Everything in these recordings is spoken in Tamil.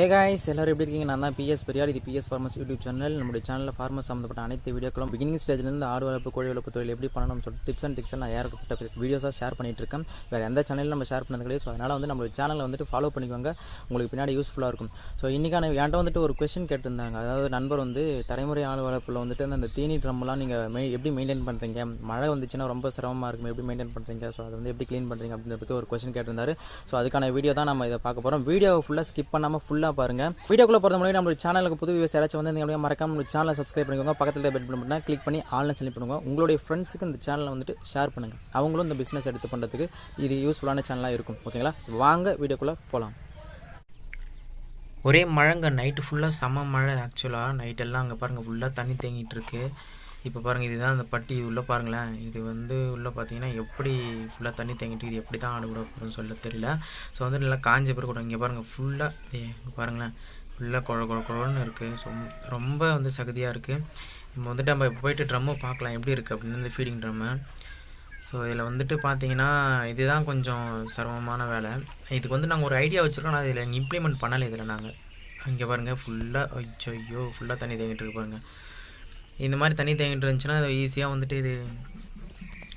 ஹே காய்ஸ் எப்படி இருக்கீங்க? நான் தான் பிஎஸ் பெரியார் இது பிஎஸ் ஃபார்மஸ் யூடியூப் சேனல் நம்மளுடைய சேனலில் ஃபார்மஸ் சம்மந்தப்பட்ட அனைத்து வீடியோக்களும் பிகினிங் ஸ்டேஜ்லேருந்து ஆடு வளர்ப்பு கோழி வளர்ப்பு தொழில் எப்படி பண்ணணும்னு சொல்லிட்டு டிப்ஸ் அண்ட் டிக்ஸ் நான் ஏற்கப்பட்ட வீடியோஸாக ஷேர் பண்ணிட்டு இருக்கேன். வேறு எந்த சேனலில் நம்ம ஷேர் பண்ணது கிடையாது. ஸோ அதனால் வந்து நம்மளுடைய சேனலை வந்துட்டு ஃபாலோ பண்ணிக்கோங்க. உங்களுக்கு பின்னாடி யூஸ்ஃபுல்லாக இருக்கும். ஸோ இன்றைக்கான என்கிட்ட வந்துட்டு ஒரு கொஸ்டின் கேட்டிருந்தாங்க. அதாவது நண்பர் வந்து தலைமுறை ஆடு வளர்ப்பில் வந்துட்டு அந்த தீனி ட்ரம்லாம் நீங்கள் மெ எப்படி மெயின்டைன் பண்ணுறீங்க மழை வந்துச்சுன்னா ரொம்ப சிரமமாக இருக்கும் எப்படி மெயின்டைன் பண்ணுறீங்க ஸோ அதை வந்து எப்படி க்ளீன் பண்ணுறீங்க அப்படின்றத பற்றி ஒரு கொஸ்டின் கேட்டிருந்தாரு. ஸோ அதுக்கான வீடியோ தான் நம்ம இதை பார்க்க போகிறோம் வீடியோ ஃபுல்லாக ஸ்கிப் பண்ணாமல் ஃபுல்லாக பாருங்கள் வீடியோக்குள்ளே போகிற முன்னாடி நம்ம சேனலுக்கு புது வியூஸ் யாராச்சும் வந்து நீங்கள் மறக்காம நம்ம சேனலை சப்ஸ்கிரைப் பண்ணிக்கோங்க. பக்கத்தில் பெல் பட்டன் கிளிக் பண்ணி ஆன்லைன் செலக்ட் பண்ணுங்க உங்களுடைய ஃப்ரெண்ட்ஸுக்கு இந்த சேனலை வந்துட்டு ஷேர் பண்ணுங்கள் அவங்களும் இந்த பிஸ்னஸ் எடுத்து பண்ணுறதுக்கு இது யூஸ்ஃபுல்லான சேனலாக இருக்கும். ஓகேங்களா வாங்க வீடியோக்குள்ளே போகலாம் ஒரே மழைங்க. நைட்டு ஃபுல்லாக செம மழை ஆக்சுவலாக நைட்டெல்லாம் அங்கே பாருங்கள் ஃபுல்லாக தண்ணி தேங்கிட்டு இருக்கு. இப்போ பாருங்கள் இதுதான் அந்த பட்டி உள்ளே பாருங்களேன். இது வந்து உள்ளே பார்த்தீங்கன்னா எப்படி ஃபுல்லாக தண்ணி தேங்கிட்டு இது எப்படி தான் ஆடு விட போகிறோம்னு சொல்ல தெரியல. ஸோ வந்து நல்லா காஞ்ச பிறகு கூட இங்கே பாருங்கள் ஃபுல்லாக இங்கே பாருங்களேன். ஃபுல்லாக குழ குழ குழன்னு இருக்குது ஸோ ரொம்ப வந்து சகதியாக இருக்குது நம்ம வந்துட்டு நம்ம போயிட்டு ட்ரம்மை பார்க்கலாம் எப்படி இருக்குது அப்படின்னு இந்த ஃபீடிங் ட்ரம்மு ஸோ இதில் வந்துட்டு பார்த்தீங்கன்னா இதுதான் கொஞ்சம் சிரமமான வேலை. இதுக்கு வந்து நாங்கள் ஒரு ஐடியா வச்சுருக்கோம் ஆனால் இதில் இம்ப்ளிமெண்ட் பண்ணலை இதில் நாங்கள் அங்கே பாருங்கள் ஃபுல்லாக ஐயோ ஃபுல்லாக தண்ணி தேங்கிட்டு இருக்கு பாருங்கள் இந்த மாதிரி தண்ணி தேங்கிட்டு இருந்துச்சுன்னா ஈஸியாக வந்துட்டு இது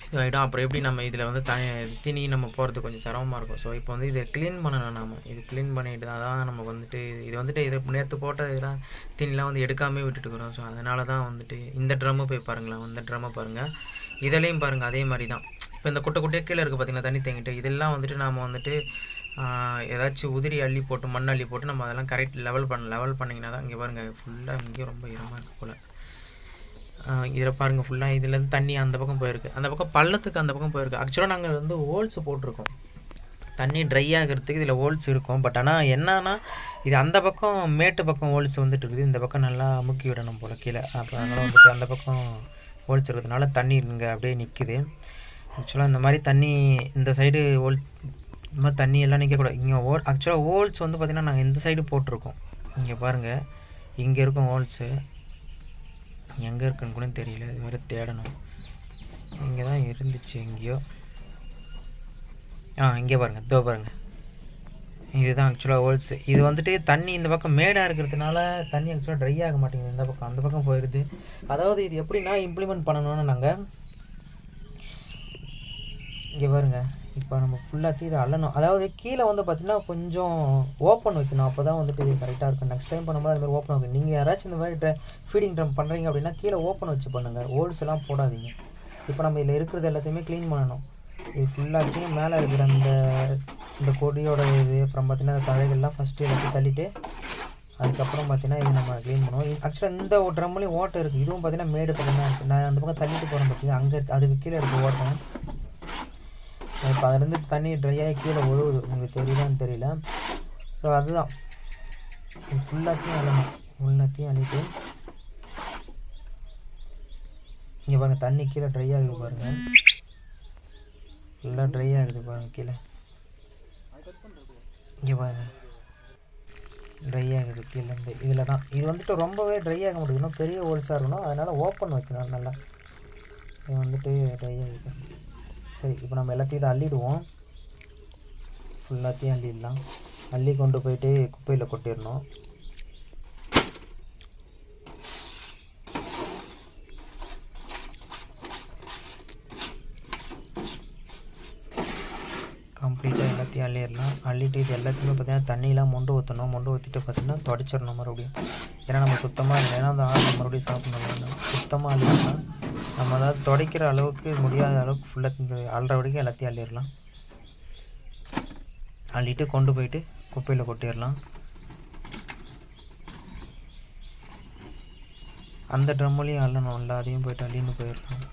இதுவாகிடும் அப்புறம் எப்படி நம்ம இதில் வந்து த தீனி நம்ம போகிறது கொஞ்சம் சிரமமாக இருக்கும். ஸோ இப்போ வந்து இதை க்ளீன் பண்ணணும் நம்ம இது க்ளீன் பண்ணிட்டு தான் தான் நமக்கு வந்துட்டு இது வந்துட்டு இது நேற்று போட்ட இதெல்லாம் தீனிலாம் வந்து எடுக்காமே விட்டுட்டு இருக்கிறோம். ஸோ அதனால தான் வந்துட்டு இந்த ட்ரம்மு போய் பாருங்களேன். இந்த ட்ரம்மை பாருங்கள் இதுலேயும் பாருங்கள் அதே மாதிரி தான். இப்போ இந்த குட்டை குட்டையே கீழே இருக்குது பார்த்திங்கன்னா தண்ணி தேங்கிட்டு. இதெல்லாம் வந்துட்டு நாம் வந்துட்டு ஏதாச்சும் உதிரி அள்ளி போட்டு மண் அள்ளி போட்டு நம்ம அதெல்லாம் கரெக்ட் லெவல் பண்ண லெவல் பண்ணிங்கன்னா தான் இங்கே பாருங்கள் ஃபுல்லாக இங்கேயும் ரொம்ப ஈரமாக இருக்குது போல். இதில் பாருங்கள் ஃபுல்லாக இதுலேருந்து தண்ணி அந்த பக்கம் போயிருக்கு. அந்த பக்கம் பள்ளத்துக்கு அந்த பக்கம் போயிருக்கு. ஆக்சுவலாக நாங்கள் வந்து ஹோல்ஸ் போட்டிருக்கோம். தண்ணி ட்ரை ஆகிறதுக்கு இதில் ஹோல்ஸ் இருக்கும். பட் ஆனால் என்னன்னா இது அந்த பக்கம் மேட்டு பக்கம் ஹோல்ஸ் வந்துட்டு இருக்குது இந்த பக்கம் நல்லா முக்கி விடணும் போல் கீழே. அப்போ அதனால் வந்துட்டு அந்த பக்கம் ஹோல்ஸ் இருக்கிறதுனால தண்ணி இங்கே அப்படியே நிற்குது ஆக்சுவலாக இந்த மாதிரி தண்ணி இந்த சைடு ஹோல் இந்த மாதிரி தண்ணி எல்லாம் நிற்கக்கூடாது இங்கே ஹோல் ஆக்சுவலாக ஹோல்ஸ் வந்து பார்த்திங்கன்னா நாங்கள் இந்த சைடு போட்டிருக்கோம். இங்கே பாருங்கள் இங்கே இருக்கும் ஹோல்ஸு எங்கே இருக்குன்னு கூட தெரியல. இது மாதிரி தேடணும். இங்கே தான் இருந்துச்சு எங்கேயோ. ஆ இங்கே பாருங்கள் இதோ பாருங்கள் இதுதான் ஆக்சுவலாக ஹோல்ஸ் இது வந்துட்டு தண்ணி இந்த பக்கம் மேடாக இருக்கிறதுனால தண்ணி ஆக்சுவலாக ட்ரை ஆக மாட்டேங்குது இந்த பக்கம். அந்த பக்கம் போயிடுது அதாவது இது எப்படின்னா இம்ப்ளிமெண்ட் பண்ணணும்னு நாங்கள் இங்கே பாருங்க. இப்போ நம்ம ஃபுல்லாக இதை அள்ளணும். அதாவது கீழே வந்து பார்த்திங்கன்னா கொஞ்சம் ஓப்பன் வைக்கணும். அப்போ தான் வந்துட்டு இது கரெக்டாக இருக்கும். நெக்ஸ்ட் டைம் பண்ணும்போது அதுமாதிரி ஓப்பன் வைக்கணும். நீங்கள் யாராச்சும் இந்த மாதிரி ஃபீடிங் ட்ரம் பண்ணுறீங்க அப்படின்னா கீழே ஓப்பன் வச்சு பண்ணுங்கள் ஹோல்ஸ் எல்லாம் போடாதீங்க. இப்போ நம்ம இதில் இருக்கிறது எல்லாத்தையுமே க்ளீன் பண்ணணும். இது ஃபுல்லாத்தையும் மேலே இருக்கிற அந்த இந்த கொடியோட இது அப்புறம் பார்த்திங்கன்னா அந்த தழைகள்லாம் ஃபஸ்ட்டு எல்லாத்தையும் தள்ளிட்டு அதுக்கப்புறம் பார்த்தீங்கன்னா இது நம்ம க்ளீன் பண்ணுவோம். ஆக்சுவலாக இந்த ஒரு ட்ரம்லேயும் ஓட்டை இருக்குது இதுவும் பார்த்தீங்கன்னா மேடு பக்கம் தான் இருக்குது நான் அந்த பக்கம் தள்ளிட்டு போகிறேன் பார்த்தீங்கன்னா அங்கே இருக்குது அதுக்கு கீழே இருக்குது ஓட்டம் இப்போ அதுலேருந்து தண்ணி ட்ரை ஆகி கீழே ஒழுகுது உங்களுக்கு தெரியுதான்னு தெரியல. ஸோ அதுதான். ஃபுல்லாத்தையும் அழணும் ஃபுல்லாத்தையும் அழிட்டு இங்கே பாருங்கள் தண்ணி கீழே ட்ரை ஆகுது பாருங்கள் ஃபுல்லாக ட்ரை ஆகுது பாருங்கள் கீழே. இங்கே பாருங்கள் ட்ரை ஆகுது கீழேருந்து இதில் தான். இது வந்துட்டு ரொம்பவே ட்ரை ஆக முடியும் இன்னும் பெரிய ஹோல்ஸாக இருக்கணும். அதனால் ஓப்பன் வைக்கணும். நல்லா. இது வந்துட்டு ட்ரை ஆகுது. சரி இப்போ நம்ம எல்லாத்தையும் இதை அள்ளிடுவோம். ஃபுல்லாத்தையும் அள்ளிடலாம். அள்ளி கொண்டு போயிட்டு குப்பையில் கொட்டிடணும் கம்ப்ளீட்டாக எல்லாத்தையும் அள்ளிடலாம். அள்ளிட்டு இது எல்லாத்தையுமே பார்த்திங்கன்னா தண்ணியெலாம் மொண்டு ஊற்றணும் மொண்டு ஊற்றிட்டு பார்த்தீங்கன்னா தொடச்சிடணும் மறுபடியும். ஏன்னா நம்ம சுத்தமாக இல்லை அந்த ஆடு மறுபடியும் சாப்பிடணும் சுத்தமாக அள்ளிடலாம் நம்ம அதாவது துடைக்கிற அளவுக்கு முடியாத அளவுக்கு ஃபுல்லாக இந்த அள்ளுற வரைக்கும் எல்லாத்தையும் அள்ளிடலாம். அள்ளிட்டு கொண்டு போயிட்டு குப்பையில் கொட்டிடலாம். அந்த ட்ரம்முலேயும் அள்ளணும் எல்லாத்தையும் போயிட்டு அள்ளின்னு போயிடலாம்.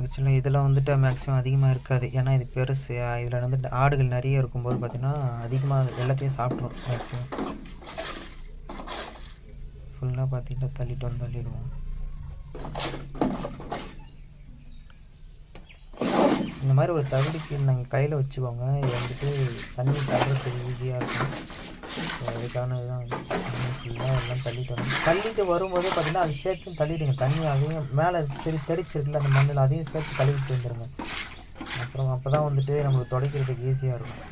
ஆக்சுவலாக இதில் வந்துட்டு மேக்ஸிமம் அதிகமாக இருக்காது. ஏன்னா இது பெருசு. இதில் வந்து ஆடுகள் நிறைய இருக்கும்போது பார்த்திங்கன்னா அதிகமாக எல்லாத்தையும் சாப்பிட்ரும் மேக்ஸிமம் ஃபுல்லாக பார்த்திங்கன்னா தள்ளிட்டு வந்து தள்ளிடுவோம். இந்த மாதிரி ஒரு தகுதிக்கு நாங்கள் கையில் வச்சுக்கோங்க. இது வந்துட்டு தண்ணி தள்ளுறதுக்கு ஈஸியாக இருக்கும். அதுக்கான ஃபுல்லாக எல்லாம் தள்ளிட்டு வரும் தள்ளிட்டு வரும்போது பார்த்திங்கன்னா அது சேர்த்து தள்ளிவிடுங்க தண்ணி அதையும் மேலே தெரி தெரிச்சிருக்குல்ல அந்த மண்ணில் அதையும் சேர்த்து கழுவிட்டு வந்துடுங்க அப்புறம் அப்போ தான் வந்துட்டு நம்மளுக்கு துடைக்கிறதுக்கு ஈஸியாக இருக்கும்.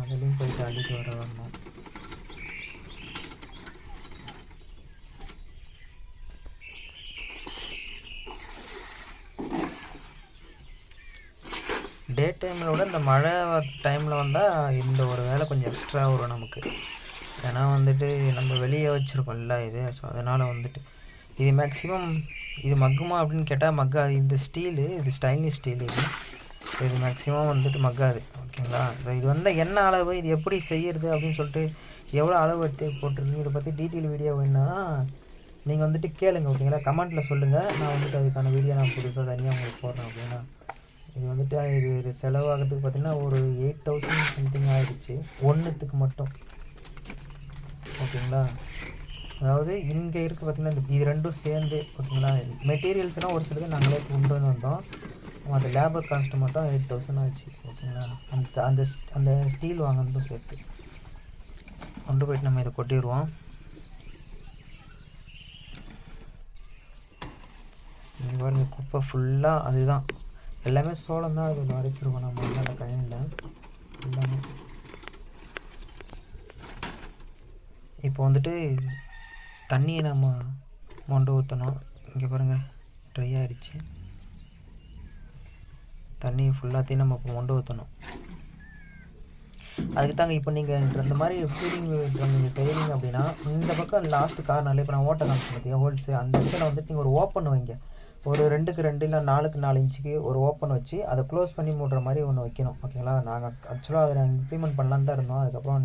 அதுலேயும் போயிட்டு அள்ளிட்டு வர வரணும். டே டைமில் விட இந்த மழை டைமில் வந்தால் இந்த ஒரு வேலை கொஞ்சம் எக்ஸ்ட்ரா வரும் நமக்கு. ஏன்னா வந்துட்டு நம்ம வெளியே வச்சுருக்கோம்ல இது ஸோ அதனால் வந்துட்டு இது மேக்ஸிமம் இது மக்குமா அப்படின்னு கேட்டால் மக்காது. இந்த ஸ்டீலு இது ஸ்டைலிஷ் ஸ்டீல் இது. இது மேக்ஸிமம் வந்துட்டு மக்காது ஓகேங்களா? ஸோ இது வந்து என்ன அளவு இது எப்படி செய்யறது அப்படின்னு சொல்லிட்டு எவ்வளோ அளவு எடுத்து போட்டிருக்கு இதை பற்றி டீட்டெயில் வீடியோ வேணுன்னா நீங்கள் வந்துட்டு கேளுங்க ஓகேங்களா? கமெண்ட்டில் சொல்லுங்கள் நான் வந்துட்டு அதுக்கான வீடியோ நான் புதுசாக தனியாக உங்களுக்கு போடுறேன் ஓகேங்களா? இது வந்துட்டு இது இது செலவாகிறதுக்கு பார்த்தீங்கன்னா ஒரு எயிட் தௌசண்ட் சம்திங் ஆகிடுச்சு ஒன்றுத்துக்கு மட்டும். ஓகேங்களா? அதாவது இங்கே இருக்க பார்த்திங்கன்னா இது ரெண்டும் சேர்ந்து ஓகேங்களா மெட்டீரியல்ஸ்னால் ஒரு சிலது நாங்களே கொண்டு வந்து வந்தோம். அந்த லேபர் காஸ்ட் மட்டும் எயிட் தௌசண்ட் ஆச்சு. ஓகேங்களா? அந்த அந்த ஸ்- அந்த ஸ்டீல் வாங்கினதும் சேர்த்து. கொண்டு போயிட்டு நம்ம இதை கொட்டிடுவோம். இங்கே குப்பை ஃபுல்லாக அதுதான். எல்லாமே சோளம் தான் அதில் வரைச்சிருக்கோம் நம்ம வந்து அந்த கயனில் எல்லாமே. இப்போ வந்துட்டு தண்ணியை நம்ம மொண்டு ஊற்றணும் இங்கே பாருங்கள் ட்ரை ஆகிடுச்சு தண்ணி ஃபுல்லாத்தையும் நம்ம இப்போ மொண்டு ஊற்றணும் அதுக்கு தாங்க இப்போ நீங்கள் இந்த மாதிரி ஃபீடிங் நீங்கள் செய்கிறீங்க அப்படின்னா இந்த பக்கம் லாஸ்ட் கார்னரில் இப்போ நான் ஓட்ட காமிச்சு பார்த்தியா ஹோல்ஸு அந்த இடத்துல வந்துட்டு நீங்கள் ஒரு ஓப்பன் வைங்க. ஒரு ரெண்டுக்கு ரெண்டு இல்லை நாலுக்கு நாலு இன்ச்சுக்கு ஒரு ஓப்பன் வச்சு அதை க்ளோஸ் பண்ணி மூடுற மாதிரி ஒன்று வைக்கணும். ஓகேங்களா நாங்கள் ஆக்சுவலாக அதை நாங்கள் இம்ப்ளிமெண்ட் பண்ணலான்னு தான் இருந்தோம். அதுக்கப்புறம்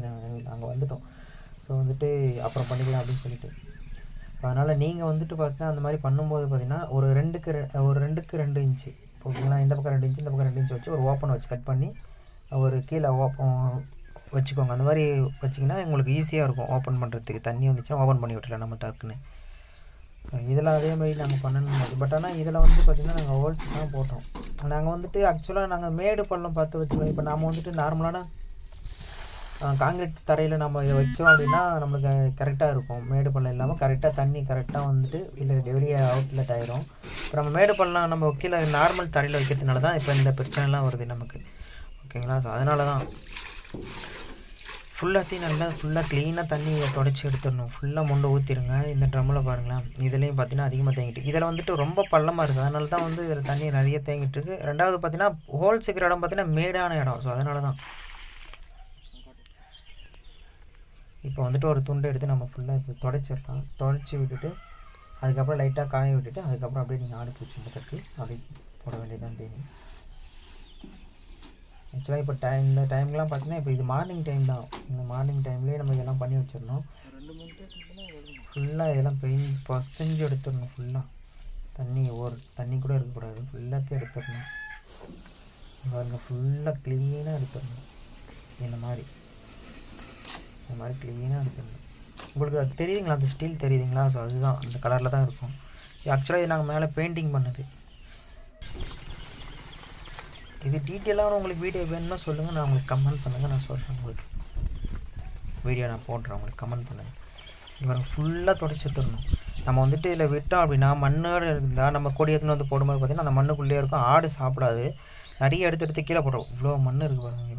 நாங்கள் வந்துட்டோம். ஸோ வந்துட்டு அப்புறம் பண்ணிக்கலாம் அப்படின்னு சொல்லிட்டு. அதனால் நீங்கள் வந்துட்டு பார்த்தீங்கன்னா அந்த மாதிரி பண்ணும்போது பார்த்தீங்கன்னா ஒரு ரெண்டுக்கு ரெ- ஒரு ரெண்டுக்கு ரெண்டு இன்ச்சு. ஓகேங்களா இந்த பக்கம் ரெண்டு இன்ச்சு இந்த பக்கம் ரெண்டு இன்ச்சு வச்சு ஒரு ஓப்பன் வச்சு கட் பண்ணி ஒரு கீழே ஓப்பன் வச்சுக்கோங்க. அந்த மாதிரி வச்சிங்கன்னா உங்களுக்கு ஈஸியாக இருக்கும். ஓப்பன் பண்ணுறதுக்கு தண்ணி வந்துச்சுன்னா ஓப்பன் பண்ணி விட்டுலாம் நம்ம டக்குன்னு. இதில் அதே மாதிரி நாங்கள் பண்ணணும் பட் ஆனால் இதில் வந்து பார்த்திங்கன்னா நாங்கள் ஹோல்ஸ் தான் போட்டோம். நாங்கள் வந்துட்டு ஆக்சுவலாக நாங்கள் மேடு பள்ளம் பார்த்து வச்சுருவோம் இப்போ நாம் வந்துட்டு நார்மலான காங்கிரீட் தரையில் நம்ம இதை வச்சோம் அப்படின்னா நம்மளுக்கு கரெக்டாக இருக்கும். மேடு பள்ளம் இல்லாமல் கரெக்டாக தண்ணி கரெக்டாக வந்துட்டு இல்லை வெளியே அவுட்லெட் ஆயிரும். இப்போ நம்ம மேடு பள்ளம் நம்ம கீழே நார்மல் தரையில் வைக்கிறதுனால தான் இப்போ இந்த பிரச்சனைலாம் வருது நமக்கு. ஓகேங்களா ஸோ அதனால தான் ஃபுல்லாத்தையும் நல்லா ஃபுல்லாக க்ளீனாக தண்ணியை தொடச்சி எடுத்துடணும். ஃபுல்லாக முண்டை ஊற்றிடுங்க இந்த ட்ரம்மில் பாருங்களேன். இதுலேயும் பார்த்தீங்கன்னா அதிகமாக தேங்கிட்டு இதில் வந்துட்டு ரொம்ப பள்ளமாக இருக்குது அதனால தான் வந்து இதில் தண்ணி நிறைய தேங்கிட்டு இருக்குது ரெண்டாவது பார்த்தீங்கன்னா ஹோல்ஸ் இருக்கிற இடம் பார்த்தீங்கன்னா மேடான இடம். ஸோ அதனால தான். இப்போ வந்துட்டு ஒரு துண்டை எடுத்து நம்ம ஃபுல்லாக இது தொடச்சிடலாம். தொடச்சி விட்டுட்டு அதுக்கப்புறம் லைட்டாக காய விட்டுட்டு அதுக்கப்புறம் அப்படியே நீங்கள் ஆடு பூச்சி தட்டி அப்படி போட வேண்டியதான் தெரியும் ஆக்சுவலாக இப்போ டைம் இந்த டைம்லாம் பார்த்தீங்கன்னா இப்போ இது மார்னிங் டைம் தான். இந்த மார்னிங் டைம்லேயே நம்ம இதெல்லாம் பண்ணி வச்சிடணும். ஃபுல்லாக இதெல்லாம் பெயிண்ட் பசஞ்சு எடுத்துடணும் ஃபுல்லாக தண்ணி ஒரு தண்ணி கூட இருக்கக்கூடாது. ஃபுல்லாத்தையும் எடுத்துடணும். பாருங்க ஃபுல்லாக க்ளீனாக எடுத்துடணும். இந்த மாதிரி. இந்த மாதிரி க்ளீனாக எடுத்துடணும். உங்களுக்கு அது தெரியுதுங்களா? அந்த ஸ்டீல் தெரியுதுங்களா? ஸோ அதுதான். அந்த கலரில் தான் இருக்கும். ஆக்சுவலாக இது நாங்கள் மேலே பெயிண்டிங் பண்ணுது. இது டீட்டெயிலாக உங்களுக்கு வீடியோ வேணும்னா சொல்லுங்கள் நான் உங்களுக்கு கமெண்ட் பண்ணுங்கள் நான் சொல்கிறேன் உங்களுக்கு. வீடியோ நான் போடுறேன். உங்களுக்கு கமெண்ட் பண்ணுங்கள் இவங்க ஃபுல்லாக தொடச்சி தரணும் நம்ம வந்துட்டு இதில் விட்டோம் அப்படின்னா மண்ணோடு இருந்தால் நம்ம கொடி எடுத்துன்னு வந்து போடும்போது பார்த்திங்கன்னா அந்த மண்ணுக்குள்ளேயே இருக்கும். ஆடு சாப்பிடாது. நிறைய எடுத்து எடுத்து கீழே போடுறோம். இவ்வளோ மண் இருக்குது பாருங்கள்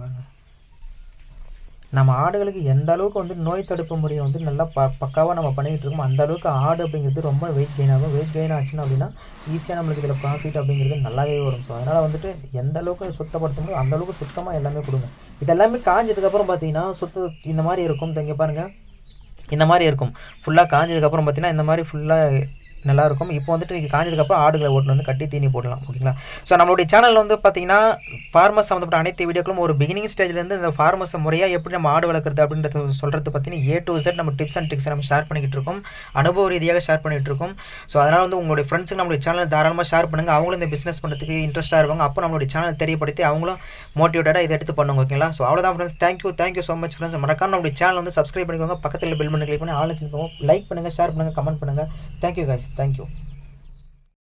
நம்ம ஆடுகளுக்கு எந்த அளவுக்கு வந்து நோய் தடுப்பு முறையை வந்து நல்லா ப பக்காவாக நம்ம பண்ணிகிட்டு இருக்கோம் அந்த அளவுக்கு ஆடு அப்படிங்கிறது ரொம்ப வெயிட் கெயின் ஆகும். வெயிட் கெயின் ஆச்சுன்னா அப்படின்னா ஈஸியாக நம்மளுக்கு இதில் ப்ராஃபிட் அப்படிங்கிறது நல்லாவே வரும். ஸோ அதனால் வந்துட்டு எந்த அளவுக்கு சுத்தப்படுத்த முடியும் அந்த அளவுக்கு சுத்தமாக எல்லாமே கொடுங்க. இதெல்லாமே காஞ்சதுக்கப்புறம் பார்த்தீங்கன்னா சுத்த இந்த மாதிரி இருக்கும். இங்கே பாருங்கள் இந்த மாதிரி இருக்கும். ஃபுல்லாக காஞ்சதுக்கப்புறம் பார்த்தீங்கன்னா இந்த மாதிரி ஃபுல்லாக நல்லா இருக்கும் இப்போ வந்துட்டு நீங்கள் காஞ்சதுக்கப்புறம் ஆடுகளை ஓட்டுன்னு வந்து கட்டி தீனி போடலாம். ஓகேங்களா? ஸோ நம்மளுடைய சேனலில் வந்து பார்த்தீங்கன்னா ஃபார்மர்ஸ் சம்மந்தப்பட்ட அனைத்து வீடியோக்களும் ஒரு பிகினிங் ஸ்டேஜ்லேருந்து இந்த ஃபார்மர்ஸை முறையாக எப்படி நம்ம ஆடு வளர்க்குறது அப்படின்றது சொல்கிறது பார்த்தீங்கன்னா ஏ டு Z நம்ம டிப்ஸ் அண்ட் ட்ரிக்ஸ் நம்ம ஷேர் பண்ணிக்கிட்டு இருக்கோம். அனுபவ ரீதியாக ஷேர் பண்ணிகிட்டு இருக்கோம். ஸோ அதனால் வந்து உங்களுடைய ஃப்ரெண்ட்ஸுக்கு நம்மளுடைய சேனல் தாராளமாக ஷேர் பண்ணுங்கள் அவங்களும் இந்த பிஸ்னஸ் பண்ணுறதுக்கு இன்ட்ரெஸ்ட்டாக இருப்பாங்க. அப்போ நம்மளுடைய சேனல் தெரியப்படுத்தி அவங்களும் மோட்டிவேட்டடாக இதை எடுத்து பண்ணுங்க. ஓகேங்களா? ஸோ அவ்வளோதான் friends thank you thank you so much friends மறக்காம நம்மளுடைய சேனல் வந்து சப்ஸ்கிரைப் பண்ணிக்கோங்க. பக்கத்தில் பெல் பண்ணி கிளிக் பண்ணி ஆலோசனை ஷேர் பண்ணுங்கள் ஷேர் பண்ணுங்கள் கமெண்ட் பண்ணுங்கள் தேங்க்யூ guys தேங்க்யூ